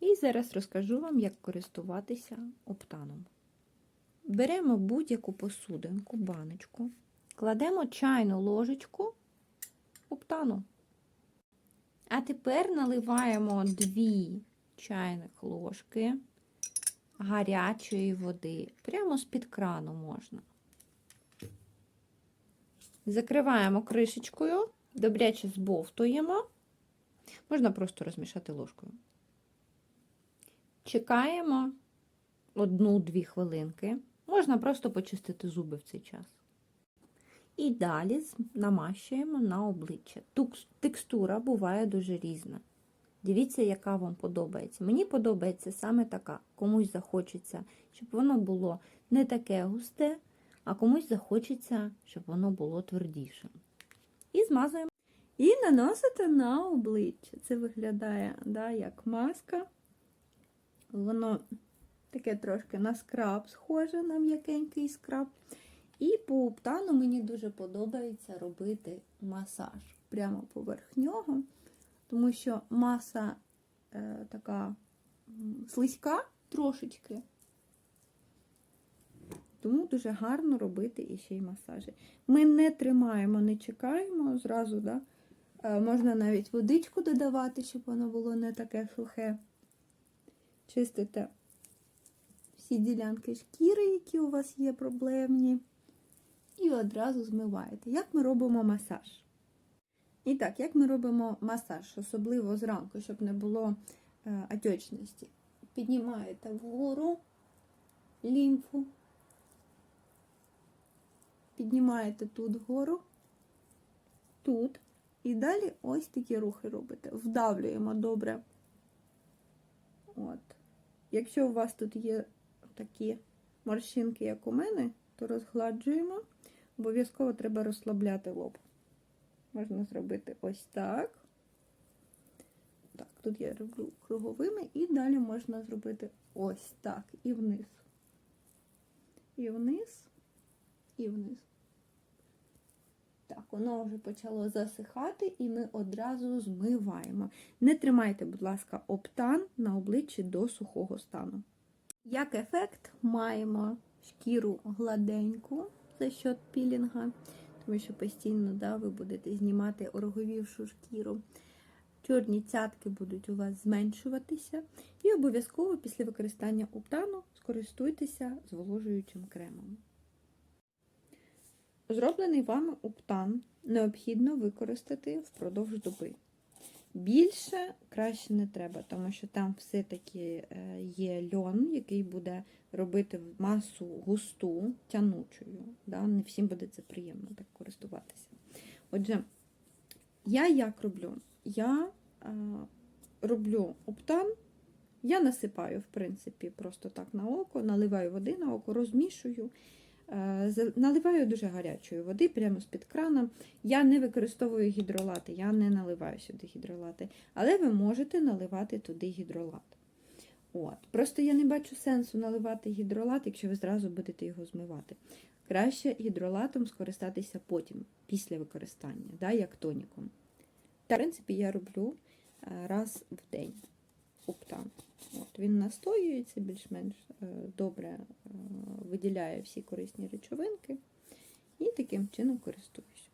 І зараз розкажу вам, як користуватися оптаном. Беремо будь-яку посудинку, баночку, кладемо чайну ложечку оптану. А тепер наливаємо 2 чайних ложки гарячої води. Прямо з-під крану можна. Закриваємо кришечкою, добряче збовтуємо. Можна просто розмішати ложкою. Чекаємо одну-дві хвилинки. Можна просто почистити зуби в цей час. І далі намащуємо на обличчя. Текстура буває дуже різна. Дивіться, яка вам подобається. Мені подобається саме така. Комусь захочеться, щоб воно було не таке густе, а комусь захочеться, щоб воно було твердіше. І змазуємо. І наносите на обличчя. Це виглядає да, як маска. Воно таке трошки на скраб схоже, на м'якенький скраб. І по оптану мені дуже подобається робити масаж прямо поверх нього, тому що маса е, така слизька трошечки. Тому дуже гарно робити іще й масажі. Ми не тримаємо, не чекаємо зразу, да? е, можна навіть водичку додавати, щоб воно було не таке сухе. Чистите всі ділянки шкіри, які у вас є проблемні, і одразу змиваєте. Як ми робимо масаж? І так, як ми робимо масаж, особливо зранку, щоб не було е, отечності. Піднімаєте вгору лімфу, піднімаєте тут вгору, тут, і далі ось такі рухи робите. Вдавлюємо добре. От. Якщо у вас тут є такі морщинки, як у мене, то розгладжуємо. Обов'язково треба розслабляти лоб. Можна зробити ось так. Так, тут я роблю круговими, і далі можна зробити ось так, і вниз. І вниз, і вниз. Воно вже почало засихати, і ми одразу змиваємо. Не тримайте, будь ласка, оптан на обличчі до сухого стану. Як ефект, маємо шкіру гладеньку за счет пілінга, тому що постійно да, ви будете знімати ороговівшу шкіру. Чорні цятки будуть у вас зменшуватися. І обов'язково після використання оптану скористуйтеся зволожуючим кремом. Зроблений вами оптан необхідно використати впродовж доби. Більше краще не треба, тому що там все-таки є льон, який буде робити масу густу, тянучою. Да? Не всім буде це приємно так користуватися. Отже, я як роблю? Я а, роблю оптан, я насипаю, в принципі, просто так на око, наливаю води на око, розмішую. Наливаю дуже гарячої води прямо з-під крана. Я не використовую гідролати, я не наливаю сюди гідролати, але ви можете наливати туди гідролат. От. Просто я не бачу сенсу наливати гідролат, якщо ви зразу будете його змивати. Краще гідролатом скористатися потім, після використання, да, як тоніком. Та, в принципі, я роблю раз в день оптан. От, Він настоюється більш-менш добре е, виділяє всі корисні речовинки і таким чином користуюсь.